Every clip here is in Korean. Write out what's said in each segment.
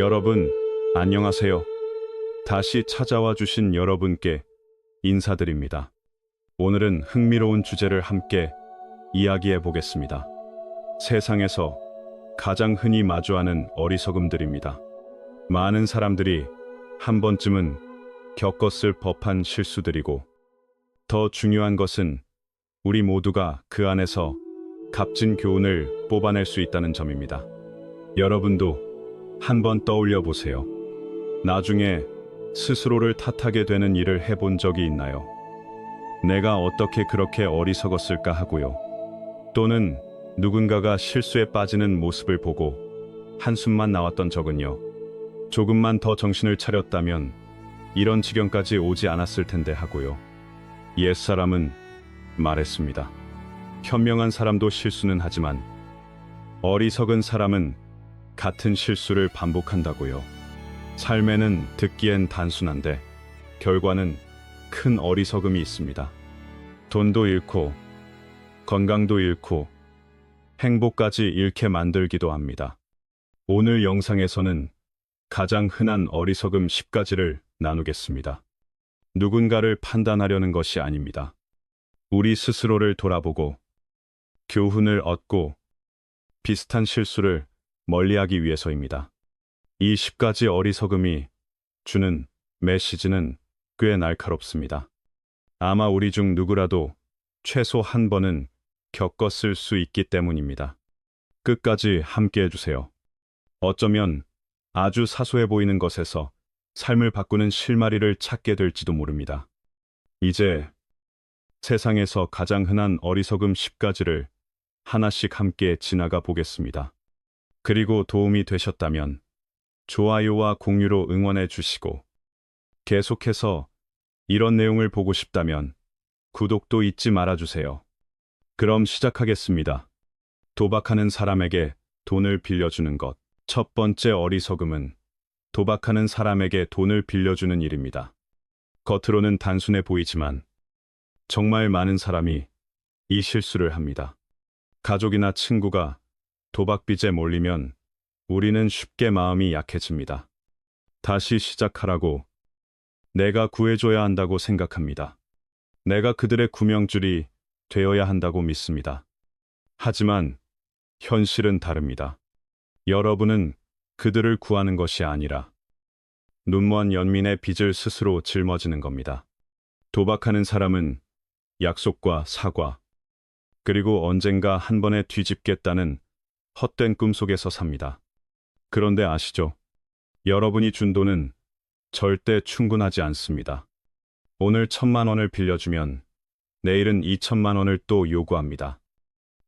여러분, 안녕하세요. 다시 찾아와 주신 여러분께 인사드립니다. 오늘은 흥미로운 주제를 함께 이야기해 보겠습니다. 세상에서 가장 흔히 마주하는 어리석음들입니다. 많은 사람들이 한 번쯤은 겪었을 법한 실수들이고 더 중요한 것은 우리 모두가 그 안에서 값진 교훈을 뽑아낼 수 있다는 점입니다. 여러분도 한번 떠올려 보세요. 나중에 스스로를 탓하게 되는 일을 해본 적이 있나요? 내가 어떻게 그렇게 어리석었을까 하고요. 또는 누군가가 실수에 빠지는 모습을 보고 한숨만 나왔던 적은요. 조금만 더 정신을 차렸다면 이런 지경까지 오지 않았을 텐데 하고요. 옛사람은 말했습니다. 현명한 사람도 실수는 하지만 어리석은 사람은 같은 실수를 반복한다고요. 삶에는 듣기엔 단순한데 결과는 큰 어리석음이 있습니다. 돈도 잃고 건강도 잃고 행복까지 잃게 만들기도 합니다. 오늘 영상에서는 가장 흔한 어리석음 10가지를 나누겠습니다. 누군가를 판단하려는 것이 아닙니다. 우리 스스로를 돌아보고 교훈을 얻고 비슷한 실수를 멀리하기 위해서입니다. 이 10가지 어리석음이 주는 메시지는 꽤 날카롭습니다. 아마 우리 중 누구라도 최소 한 번은 겪었을 수 있기 때문입니다. 끝까지 함께 해주세요. 어쩌면 아주 사소해 보이는 것에서 삶을 바꾸는 실마리를 찾게 될지도 모릅니다. 이제 세상에서 가장 흔한 어리석음 10가지를 하나씩 함께 지나가 보겠습니다. 그리고 도움이 되셨다면 좋아요와 공유로 응원해 주시고 계속해서 이런 내용을 보고 싶다면 구독도 잊지 말아 주세요. 그럼 시작하겠습니다. 도박하는 사람에게 돈을 빌려주는 것. 첫 번째 어리석음은 도박하는 사람에게 돈을 빌려주는 일입니다. 겉으로는 단순해 보이지만 정말 많은 사람이 이 실수를 합니다. 가족이나 친구가 도박빚에 몰리면 우리는 쉽게 마음이 약해집니다. 다시 시작하라고 내가 구해줘야 한다고 생각합니다. 내가 그들의 구명줄이 되어야 한다고 믿습니다. 하지만 현실은 다릅니다. 여러분은 그들을 구하는 것이 아니라 눈먼 연민의 빚을 스스로 짊어지는 겁니다. 도박하는 사람은 약속과 사과, 그리고 언젠가 한 번에 뒤집겠다는 헛된 꿈 속에서 삽니다. 그런데 아시죠? 여러분이 준 돈은 절대 충분하지 않습니다. 오늘 천만 원을 빌려주면 내일은 이천만 원을 또 요구합니다.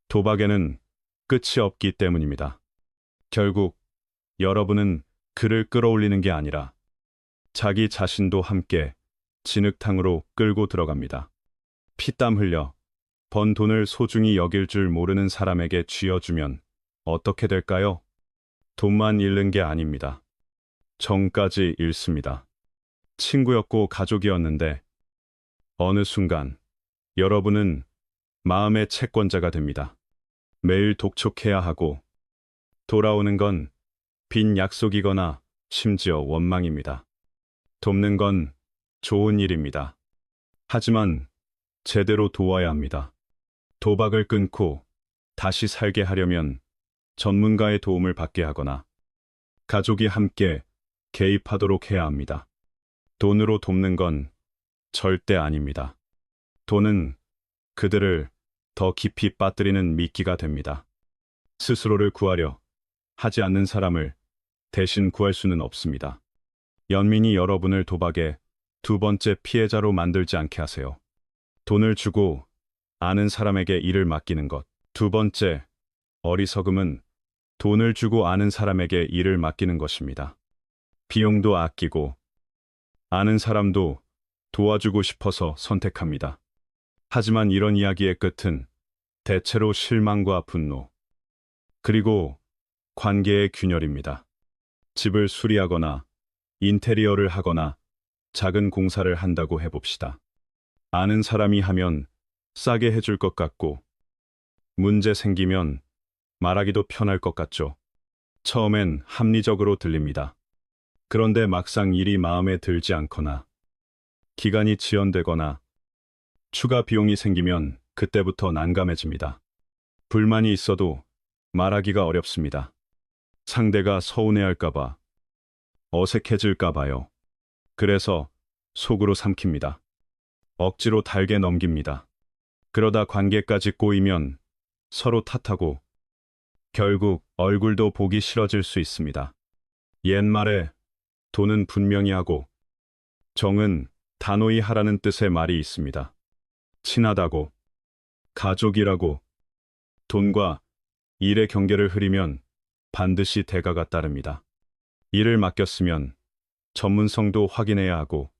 도박에는 끝이 없기 때문입니다. 결국 여러분은 그를 끌어올리는 게 아니라 자기 자신도 함께 진흙탕으로 끌고 들어갑니다. 피땀 흘려 번 돈을 소중히 여길 줄 모르는 사람에게 쥐어주면 어떻게 될까요? 돈만 잃는 게 아닙니다. 정까지 잃습니다. 친구였고 가족이었는데 어느 순간 여러분은 마음의 채권자가 됩니다. 매일 독촉해야 하고 돌아오는 건 빈 약속이거나 심지어 원망입니다. 돕는 건 좋은 일입니다. 하지만 제대로 도와야 합니다. 도박을 끊고 다시 살게 하려면 전문가의 도움을 받게 하거나 가족이 함께 개입하도록 해야 합니다. 돈으로 돕는 건 절대 아닙니다. 돈은 그들을 더 깊이 빠뜨리는 미끼가 됩니다. 스스로를 구하려 하지 않는 사람을 대신 구할 수는 없습니다. 연민이 여러분을 도박의 두 번째 피해자로 만들지 않게 하세요. 돈을 주고 아는 사람에게 일을 맡기는 것. 두 번째, 어리석음은 돈을 주고 아는 사람에게 일을 맡기는 것입니다. 비용도 아끼고 아는 사람도 도와주고 싶어서 선택합니다. 하지만 이런 이야기의 끝은 대체로 실망과 분노, 그리고 관계의 균열입니다. 집을 수리하거나 인테리어를 하거나 작은 공사를 한다고 해봅시다. 아는 사람이 하면 싸게 해줄 것 같고, 문제 생기면 말하기도 편할 것 같죠. 처음엔 합리적으로 들립니다. 그런데 막상 일이 마음에 들지 않거나 기간이 지연되거나 추가 비용이 생기면 그때부터 난감해집니다. 불만이 있어도 말하기가 어렵습니다. 상대가 서운해할까봐, 어색해질까봐요. 그래서 속으로 삼킵니다. 억지로 달게 넘깁니다. 그러다 관계까지 꼬이면 서로 탓하고 결국 얼굴도 보기 싫어질 수 있습니다. 옛말에 돈은 분명히 하고 정은 단호히 하라는 뜻의 말이 있습니다. 친하다고, 가족이라고, 돈과 일의 경계를 흐리면 반드시 대가가 따릅니다. 일을 맡겼으면 전문성도 확인해야 하고,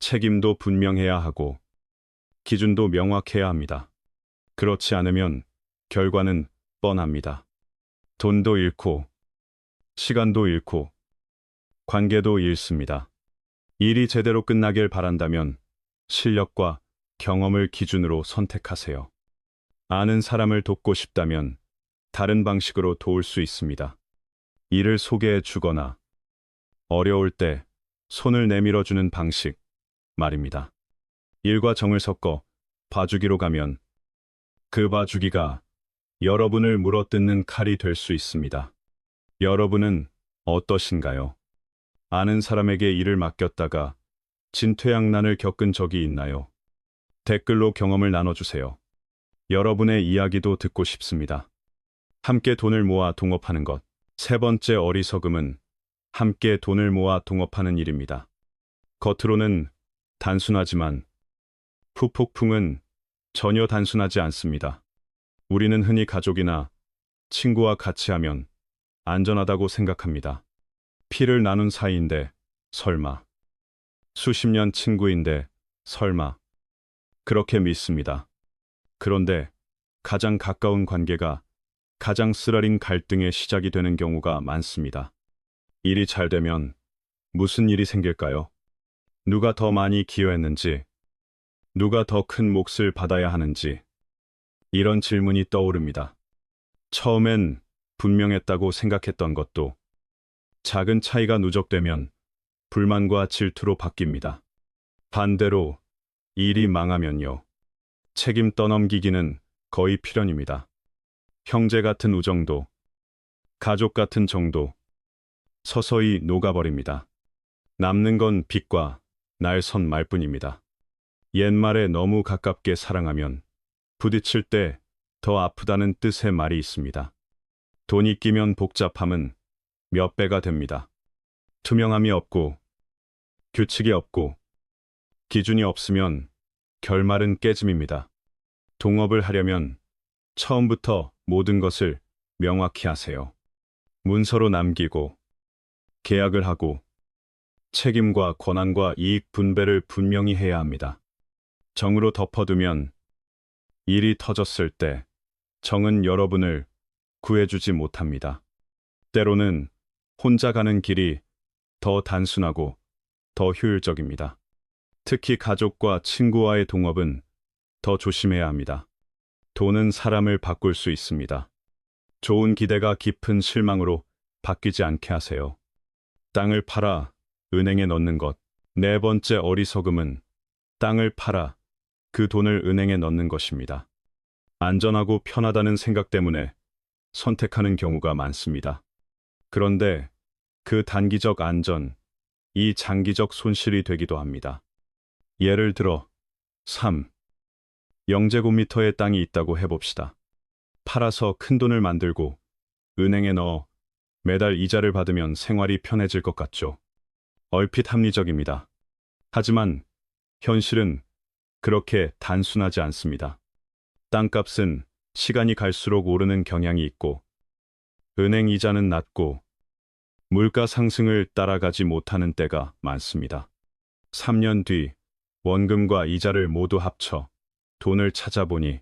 책임도 분명해야 하고, 기준도 명확해야 합니다. 그렇지 않으면 결과는 뻔합니다. 돈도 잃고, 시간도 잃고, 관계도 잃습니다. 일이 제대로 끝나길 바란다면 실력과 경험을 기준으로 선택하세요. 아는 사람을 돕고 싶다면 다른 방식으로 도울 수 있습니다. 일을 소개해 주거나 어려울 때 손을 내밀어 주는 방식 말입니다. 일과 정을 섞어 봐주기로 가면 그 봐주기가 여러분을 물어뜯는 칼이 될 수 있습니다. 여러분은 어떠신가요? 아는 사람에게 일을 맡겼다가 진퇴양난을 겪은 적이 있나요? 댓글로 경험을 나눠주세요. 여러분의 이야기도 듣고 싶습니다. 함께 돈을 모아 동업하는 것. 세 번째 어리석음은 함께 돈을 모아 동업하는 일입니다. 겉으로는 단순하지만 후폭풍은 전혀 단순하지 않습니다. 우리는 흔히 가족이나 친구와 같이 하면 안전하다고 생각합니다. 피를 나눈 사이인데 설마. 수십 년 친구인데 설마. 그렇게 믿습니다. 그런데 가장 가까운 관계가 가장 쓰라린 갈등의 시작이 되는 경우가 많습니다. 일이 잘 되면 무슨 일이 생길까요? 누가 더 많이 기여했는지, 누가 더 큰 몫을 받아야 하는지, 이런 질문이 떠오릅니다. 처음엔 분명했다고 생각했던 것도 작은 차이가 누적되면 불만과 질투로 바뀝니다. 반대로 일이 망하면요. 책임 떠넘기기는 거의 필연입니다. 형제 같은 우정도, 가족 같은 정도, 서서히 녹아버립니다. 남는 건 빚과 날 선 말뿐입니다. 옛말에 너무 가깝게 사랑하면 부딪힐 때 더 아프다는 뜻의 말이 있습니다. 돈이 끼면 복잡함은 몇 배가 됩니다. 투명함이 없고, 규칙이 없고, 기준이 없으면 결말은 깨짐입니다. 동업을 하려면 처음부터 모든 것을 명확히 하세요. 문서로 남기고, 계약을 하고, 책임과 권한과 이익 분배를 분명히 해야 합니다. 정으로 덮어두면 일이 터졌을 때 정은 여러분을 구해주지 못합니다. 때로는 혼자 가는 길이 더 단순하고 더 효율적입니다. 특히 가족과 친구와의 동업은 더 조심해야 합니다. 돈은 사람을 바꿀 수 있습니다. 좋은 기대가 깊은 실망으로 바뀌지 않게 하세요. 땅을 팔아 은행에 넣는 것. 네 번째 어리석음은 땅을 팔아 그 돈을 은행에 넣는 것입니다. 안전하고 편하다는 생각 때문에 선택하는 경우가 많습니다. 그런데 그 단기적 안전, 이 장기적 손실이 되기도 합니다. 예를 들어 3. 0제곱미터의 땅이 있다고 해봅시다. 팔아서 큰 돈을 만들고 은행에 넣어 매달 이자를 받으면 생활이 편해질 것 같죠. 얼핏 합리적입니다. 하지만 현실은 그렇게 단순하지 않습니다. 땅값은 시간이 갈수록 오르는 경향이 있고, 은행 이자는 낮고, 물가 상승을 따라가지 못하는 때가 많습니다. 3년 뒤 원금과 이자를 모두 합쳐 돈을 찾아보니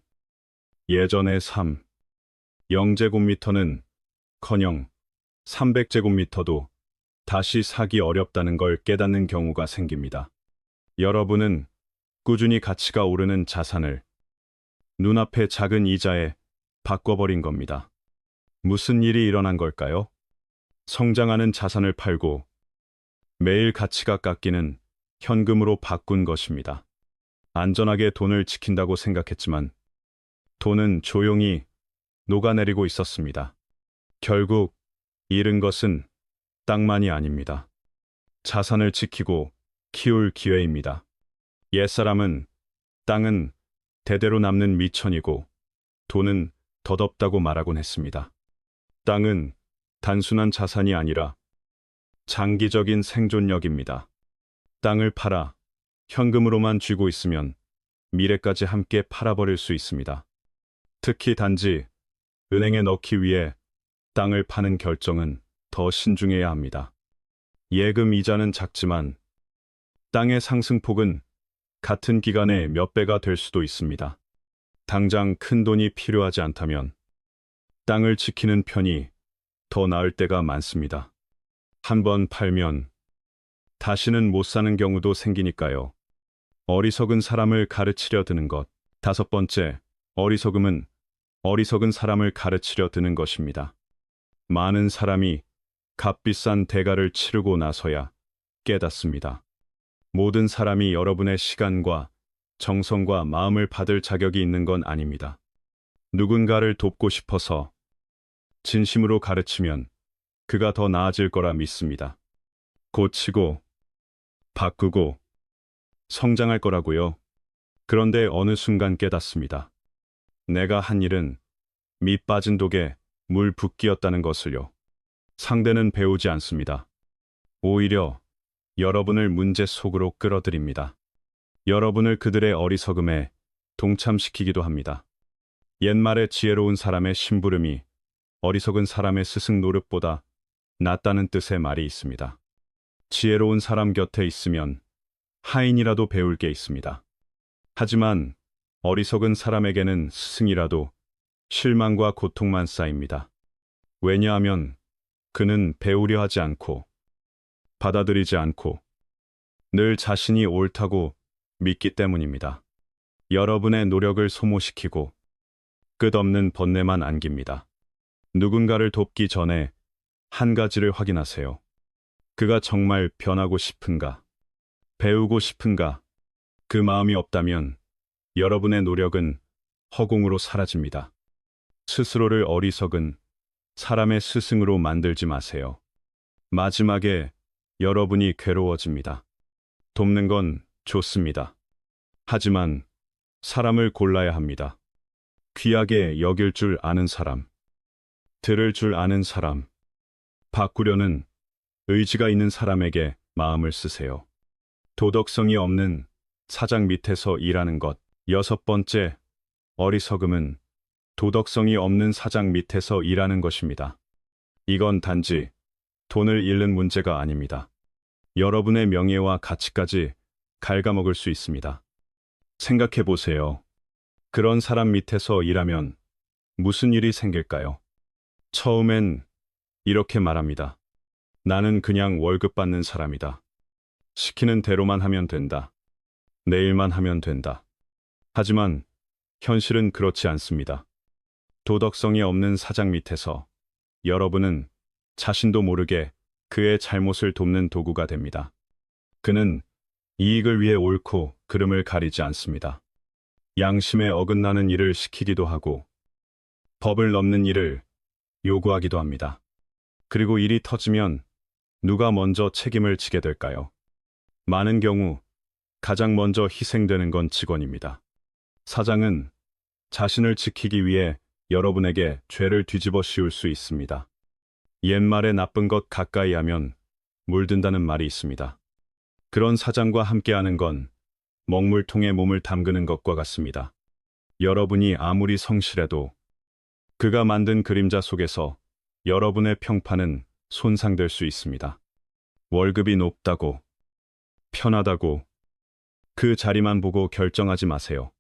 예전의 3, 0제곱미터는 커녕 300제곱미터도 다시 사기 어렵다는 걸 깨닫는 경우가 생깁니다. 여러분은 꾸준히 가치가 오르는 자산을 눈앞의 작은 이자에 바꿔버린 겁니다. 무슨 일이 일어난 걸까요? 성장하는 자산을 팔고 매일 가치가 깎이는 현금으로 바꾼 것입니다. 안전하게 돈을 지킨다고 생각했지만 돈은 조용히 녹아내리고 있었습니다. 결국 잃은 것은 땅만이 아닙니다. 자산을 지키고 키울 기회입니다. 옛사람은 땅은 대대로 남는 미천이고 돈은 덧없다고 말하곤 했습니다. 땅은 단순한 자산이 아니라 장기적인 생존력입니다. 땅을 팔아 현금으로만 쥐고 있으면 미래까지 함께 팔아버릴 수 있습니다. 특히 단지 은행에 넣기 위해 땅을 파는 결정은 더 신중해야 합니다. 예금 이자는 작지만 땅의 상승폭은 같은 기간에 몇 배가 될 수도 있습니다. 당장 큰 돈이 필요하지 않다면 땅을 지키는 편이 더 나을 때가 많습니다. 한번 팔면 다시는 못 사는 경우도 생기니까요. 어리석은 사람을 가르치려 드는 것. 다섯 번째, 어리석음은 어리석은 사람을 가르치려 드는 것입니다. 많은 사람이 값비싼 대가를 치르고 나서야 깨닫습니다. 모든 사람이 여러분의 시간과 정성과 마음을 받을 자격이 있는 건 아닙니다. 누군가를 돕고 싶어서 진심으로 가르치면 그가 더 나아질 거라 믿습니다. 고치고, 바꾸고, 성장할 거라고요. 그런데 어느 순간 깨닫습니다. 내가 한 일은 밑 빠진 독에 물 붓기였다는 것을요. 상대는 배우지 않습니다. 오히려 여러분을 문제 속으로 끌어들입니다. 여러분을 그들의 어리석음에 동참시키기도 합니다. 옛말에 지혜로운 사람의 심부름이 어리석은 사람의 스승 노릇보다 낫다는 뜻의 말이 있습니다. 지혜로운 사람 곁에 있으면 하인이라도 배울 게 있습니다. 하지만 어리석은 사람에게는 스승이라도 실망과 고통만 쌓입니다. 왜냐하면 그는 배우려 하지 않고 받아들이지 않고 늘 자신이 옳다고 믿기 때문입니다. 여러분의 노력을 소모시키고 끝없는 번뇌만 안깁니다. 누군가를 돕기 전에 한 가지를 확인하세요. 그가 정말 변하고 싶은가? 배우고 싶은가? 그 마음이 없다면 여러분의 노력은 허공으로 사라집니다. 스스로를 어리석은 사람의 스승으로 만들지 마세요. 마지막에 여러분이 괴로워집니다. 돕는 건 좋습니다. 하지만 사람을 골라야 합니다. 귀하게 여길 줄 아는 사람, 들을 줄 아는 사람, 바꾸려는 의지가 있는 사람에게 마음을 쓰세요. 도덕성이 없는 사장 밑에서 일하는 것. 여섯 번째, 어리석음은 도덕성이 없는 사장 밑에서 일하는 것입니다. 이건 단지 돈을 잃는 문제가 아닙니다. 여러분의 명예와 가치까지 갉아먹을 수 있습니다. 생각해 보세요. 그런 사람 밑에서 일하면 무슨 일이 생길까요? 처음엔 이렇게 말합니다. 나는 그냥 월급 받는 사람이다. 시키는 대로만 하면 된다. 내일만 하면 된다. 하지만 현실은 그렇지 않습니다. 도덕성이 없는 사장 밑에서 여러분은 자신도 모르게 그의 잘못을 돕는 도구가 됩니다. 그는 이익을 위해 옳고 그름을 가리지 않습니다. 양심에 어긋나는 일을 시키기도 하고 법을 넘는 일을 요구하기도 합니다. 그리고 일이 터지면 누가 먼저 책임을 지게 될까요? 많은 경우 가장 먼저 희생되는 건 직원입니다. 사장은 자신을 지키기 위해 여러분에게 죄를 뒤집어 씌울 수 있습니다. 옛말에 나쁜 것 가까이 하면 물든다는 말이 있습니다. 그런 사장과 함께하는 건 먹물통에 몸을 담그는 것과 같습니다. 여러분이 아무리 성실해도 그가 만든 그림자 속에서 여러분의 평판은 손상될 수 있습니다. 월급이 높다고, 편하다고, 그 자리만 보고 결정하지 마세요.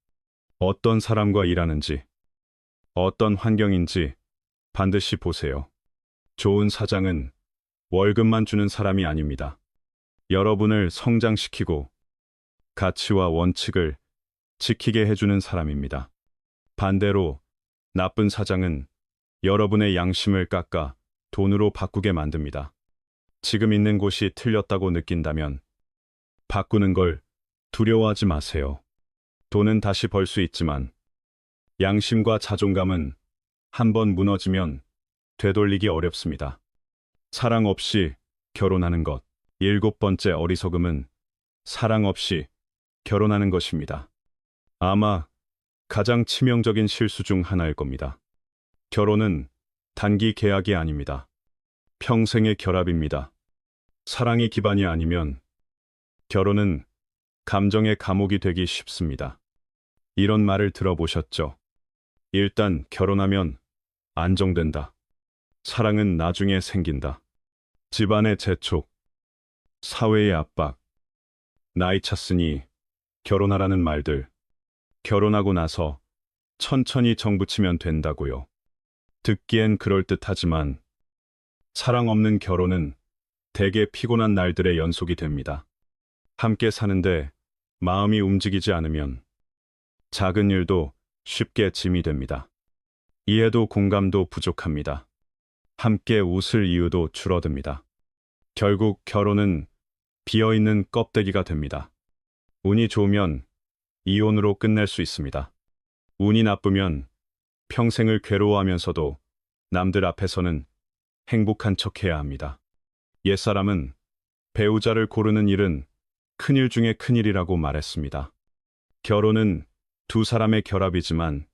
어떤 사람과 일하는지, 어떤 환경인지 반드시 보세요. 좋은 사장은 월급만 주는 사람이 아닙니다. 여러분을 성장시키고 가치와 원칙을 지키게 해주는 사람입니다. 반대로 나쁜 사장은 여러분의 양심을 깎아 돈으로 바꾸게 만듭니다. 지금 있는 곳이 틀렸다고 느낀다면 바꾸는 걸 두려워하지 마세요. 돈은 다시 벌 수 있지만 양심과 자존감은 한번 무너지면 되돌리기 어렵습니다. 사랑 없이 결혼하는 것. 일곱 번째 어리석음은 사랑 없이 결혼하는 것입니다. 아마 가장 치명적인 실수 중 하나일 겁니다. 결혼은 단기 계약이 아닙니다. 평생의 결합입니다. 사랑이 기반이 아니면 결혼은 감정의 감옥이 되기 쉽습니다. 이런 말을 들어보셨죠? 일단 결혼하면 안정된다. 사랑은 나중에 생긴다. 집안의 재촉, 사회의 압박, 나이 찼으니 결혼하라는 말들, 결혼하고 나서 천천히 정붙이면 된다고요. 듣기엔 그럴듯하지만 사랑 없는 결혼은 대개 피곤한 날들의 연속이 됩니다. 함께 사는데 마음이 움직이지 않으면 작은 일도 쉽게 짐이 됩니다. 이해도 공감도 부족합니다. 함께 웃을 이유도 줄어듭니다. 결국 결혼은 비어있는 껍데기가 됩니다. 운이 좋으면 이혼으로 끝낼 수 있습니다. 운이 나쁘면 평생을 괴로워하면서도 남들 앞에서는 행복한 척해야 합니다. 옛사람은 배우자를 고르는 일은 큰일 중에 큰일이라고 말했습니다. 결혼은 두 사람의 결합이지만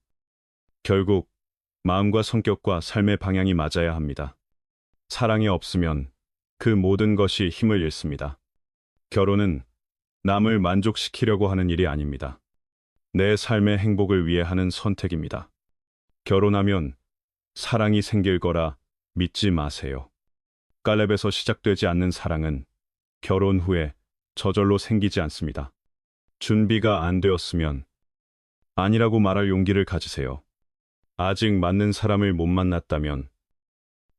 결국 마음과 성격과 삶의 방향이 맞아야 합니다. 사랑이 없으면 그 모든 것이 힘을 잃습니다. 결혼은 남을 만족시키려고 하는 일이 아닙니다. 내 삶의 행복을 위해 하는 선택입니다. 결혼하면 사랑이 생길 거라 믿지 마세요. 깔렙에서 시작되지 않는 사랑은 결혼 후에 저절로 생기지 않습니다. 준비가 안 되었으면 아니라고 말할 용기를 가지세요. 아직 맞는 사람을 못 만났다면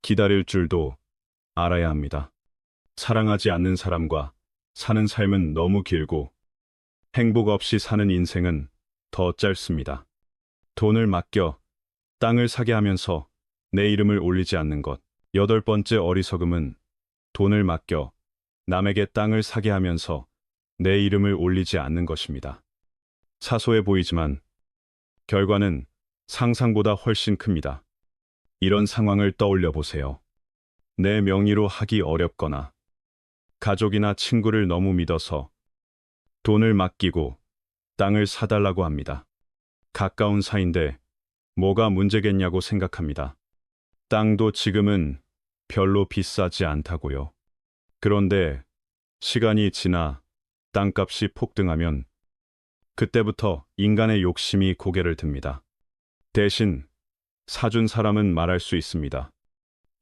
기다릴 줄도 알아야 합니다. 사랑하지 않는 사람과 사는 삶은 너무 길고 행복 없이 사는 인생은 더 짧습니다. 돈을 맡겨 땅을 사게 하면서 내 이름을 올리지 않는 것. 여덟 번째 어리석음은 돈을 맡겨 남에게 땅을 사게 하면서 내 이름을 올리지 않는 것입니다. 사소해 보이지만 결과는 상상보다 훨씬 큽니다. 이런 상황을 떠올려 보세요. 내 명의로 하기 어렵거나 가족이나 친구를 너무 믿어서 돈을 맡기고 땅을 사달라고 합니다. 가까운 사이인데 뭐가 문제겠냐고 생각합니다. 땅도 지금은 별로 비싸지 않다고요. 그런데 시간이 지나 땅값이 폭등하면 그때부터 인간의 욕심이 고개를 듭니다. 대신 사준 사람은 말할 수 있습니다.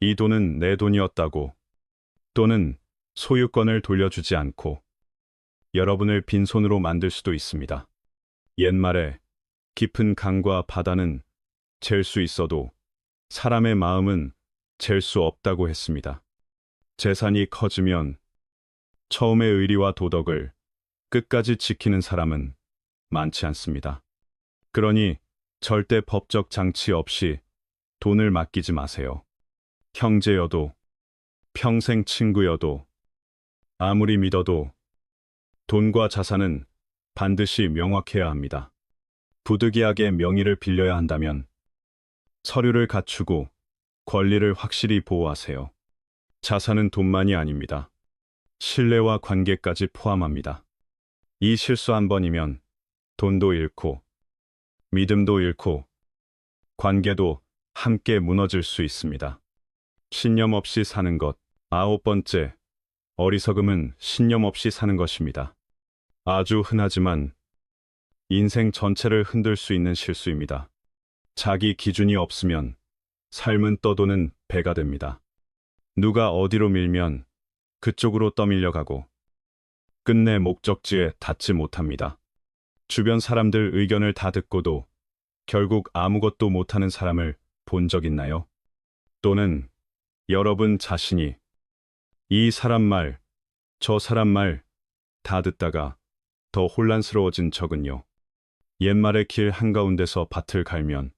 이 돈은 내 돈이었다고 또는 소유권을 돌려주지 않고 여러분을 빈손으로 만들 수도 있습니다. 옛말에 깊은 강과 바다는 잴 수 있어도 사람의 마음은 잴 수 없다고 했습니다. 재산이 커지면 처음의 의리와 도덕을 끝까지 지키는 사람은 많지 않습니다. 그러니 절대 법적 장치 없이 돈을 맡기지 마세요. 형제여도, 평생 친구여도, 아무리 믿어도 돈과 자산은 반드시 명확해야 합니다. 부득이하게 명의를 빌려야 한다면 서류를 갖추고 권리를 확실히 보호하세요. 자산은 돈만이 아닙니다. 신뢰와 관계까지 포함합니다. 이 실수 한 번이면 돈도 잃고 믿음도 잃고 관계도 함께 무너질 수 있습니다. 신념 없이 사는 것. 아홉 번째, 어리석음은 신념 없이 사는 것입니다. 아주 흔하지만 인생 전체를 흔들 수 있는 실수입니다. 자기 기준이 없으면 삶은 떠도는 배가 됩니다. 누가 어디로 밀면 그쪽으로 떠밀려가고 끝내 목적지에 닿지 못합니다. 주변 사람들 의견을 다 듣고도 결국 아무것도 못하는 사람을 본 적 있나요? 또는 여러분 자신이 이 사람 말, 저 사람 말 다 듣다가 더 혼란스러워진 적은요. 옛말의 길 한가운데서 밭을 갈면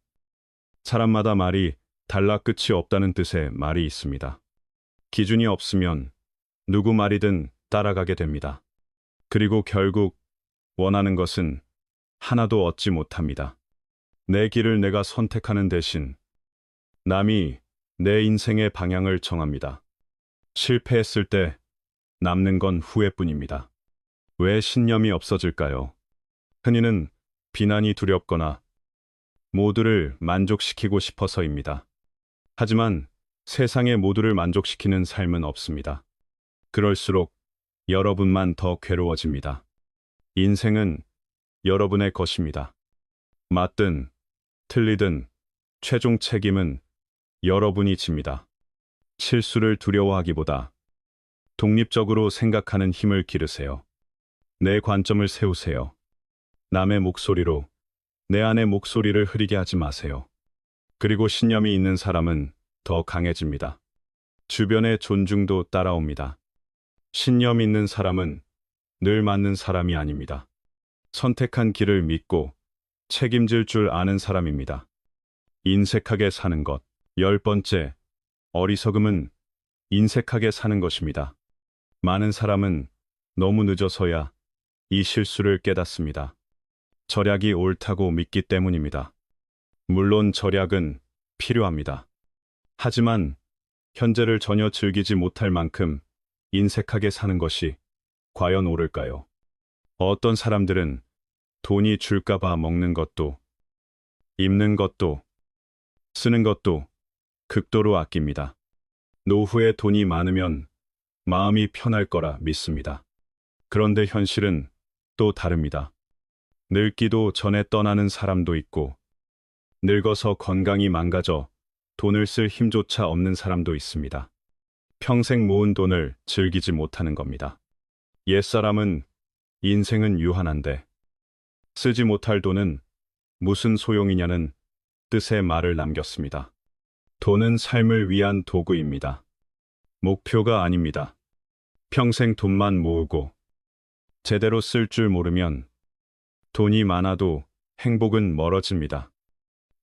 사람마다 말이 달라 끝이 없다는 뜻의 말이 있습니다. 기준이 없으면 누구 말이든 따라가게 됩니다. 그리고 결국 원하는 것은 하나도 얻지 못합니다. 내 길을 내가 선택하는 대신 남이 내 인생의 방향을 정합니다. 실패했을 때 남는 건 후회뿐입니다. 왜 신념이 없어질까요? 흔히는 비난이 두렵거나 모두를 만족시키고 싶어서입니다. 하지만 세상의 모두를 만족시키는 삶은 없습니다. 그럴수록 여러분만 더 괴로워집니다. 인생은 여러분의 것입니다. 맞든 틀리든 최종 책임은 여러분이 집니다. 실수를 두려워하기보다 독립적으로 생각하는 힘을 기르세요. 내 관점을 세우세요. 남의 목소리로 내 안의 목소리를 흐리게 하지 마세요. 그리고 신념이 있는 사람은 더 강해집니다. 주변의 존중도 따라옵니다. 신념 있는 사람은 늘 맞는 사람이 아닙니다. 선택한 길을 믿고 책임질 줄 아는 사람입니다. 인색하게 사는 것. 열 번째, 어리석음은 인색하게 사는 것입니다. 많은 사람은 너무 늦어서야 이 실수를 깨닫습니다. 절약이 옳다고 믿기 때문입니다. 물론 절약은 필요합니다. 하지만 현재를 전혀 즐기지 못할 만큼 인색하게 사는 것이 과연 옳을까요? 어떤 사람들은 돈이 줄까봐 먹는 것도, 입는 것도, 쓰는 것도 극도로 아낍니다. 노후에 돈이 많으면 마음이 편할 거라 믿습니다. 그런데 현실은 또 다릅니다. 늙기도 전에 떠나는 사람도 있고, 늙어서 건강이 망가져 돈을 쓸 힘조차 없는 사람도 있습니다. 평생 모은 돈을 즐기지 못하는 겁니다. 옛사람은 인생은 유한한데 쓰지 못할 돈은 무슨 소용이냐는 뜻의 말을 남겼습니다. 돈은 삶을 위한 도구입니다. 목표가 아닙니다. 평생 돈만 모으고 제대로 쓸 줄 모르면 돈이 많아도 행복은 멀어집니다.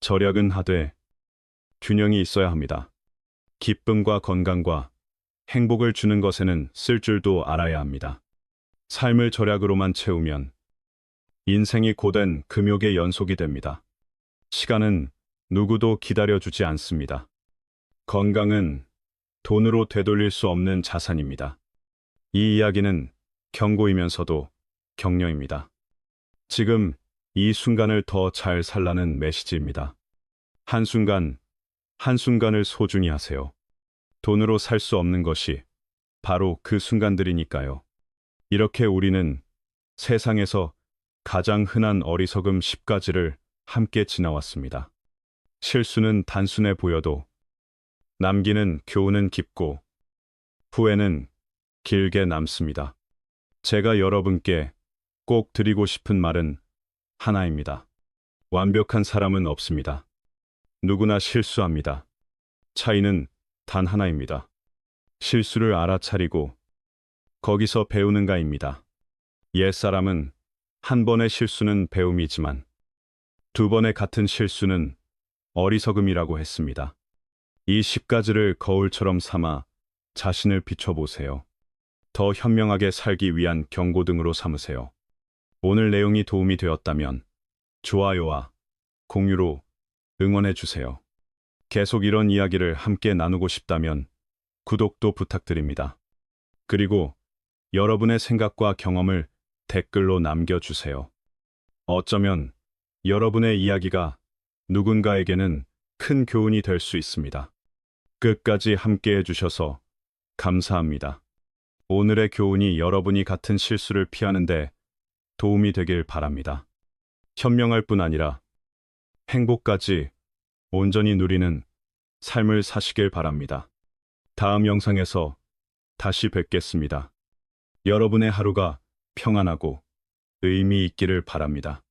절약은 하되 균형이 있어야 합니다. 기쁨과 건강과 행복을 주는 것에는 쓸 줄도 알아야 합니다. 삶을 절약으로만 채우면 인생이 고된 금욕의 연속이 됩니다. 시간은 누구도 기다려주지 않습니다. 건강은 돈으로 되돌릴 수 없는 자산입니다. 이 이야기는 경고이면서도 격려입니다. 지금 이 순간을 더 잘 살라는 메시지입니다. 한순간, 한순간을 소중히 하세요. 돈으로 살 수 없는 것이 바로 그 순간들이니까요. 이렇게 우리는 세상에서 가장 흔한 어리석음 10가지를 함께 지나왔습니다. 실수는 단순해 보여도 남기는 교훈은 깊고 후회는 길게 남습니다. 제가 여러분께 꼭 드리고 싶은 말은 하나입니다. 완벽한 사람은 없습니다. 누구나 실수합니다. 차이는 단 하나입니다. 실수를 알아차리고 거기서 배우는가입니다. 옛사람은 한 번의 실수는 배움이지만 두 번의 같은 실수는 어리석음이라고 했습니다. 이 10가지를 거울처럼 삼아 자신을 비춰보세요. 더 현명하게 살기 위한 경고등으로 삼으세요. 오늘 내용이 도움이 되었다면 좋아요와 공유로 응원해 주세요. 계속 이런 이야기를 함께 나누고 싶다면 구독도 부탁드립니다. 그리고 여러분의 생각과 경험을 댓글로 남겨주세요. 어쩌면 여러분의 이야기가 누군가에게는 큰 교훈이 될 수 있습니다. 끝까지 함께 해 주셔서 감사합니다. 오늘의 교훈이 여러분이 같은 실수를 피하는데 도움이 되길 바랍니다. 현명할 뿐 아니라 행복까지 온전히 누리는 삶을 사시길 바랍니다. 다음 영상에서 다시 뵙겠습니다. 여러분의 하루가 평안하고 의미 있기를 바랍니다.